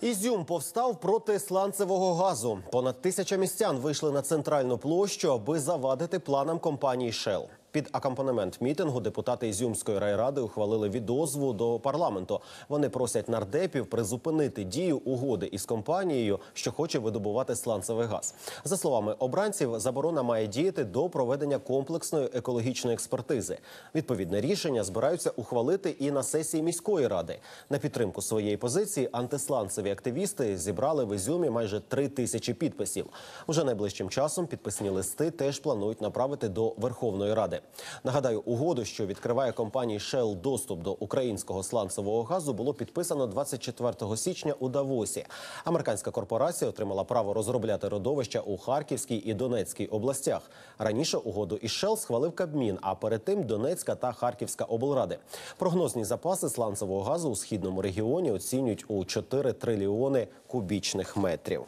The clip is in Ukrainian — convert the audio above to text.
Ізюм повстав проти сланцевого газу. Понад тисяча містян вийшли на центральну площу, аби завадити планам компанії Shell. Під акомпанемент мітингу депутати Ізюмської райради ухвалили відозву до парламенту. Вони просять нардепів призупинити дію угоди із компанією, що хоче видобувати сланцевий газ. За словами обранців, заборона має діяти до проведення комплексної екологічної експертизи. Відповідне рішення збираються ухвалити і на сесії міської ради. На підтримку своєї позиції антисланцеві активісти зібрали в Ізюмі майже три тисячі підписів. Уже найближчим часом підписні листи теж планують направити до Верховної Ради. Нагадаю, угоду, що відкриває компанії Shell доступ до українського сланцевого газу, було підписано 24 січня у Давосі. Американська корпорація отримала право розробляти родовища у Харківській і Донецькій областях. Раніше угоду із Shell схвалив Кабмін, а перед тим Донецька та Харківська облради. Прогнозні запаси сланцевого газу у східному регіоні оцінюють у 4 трильйони кубічних метрів.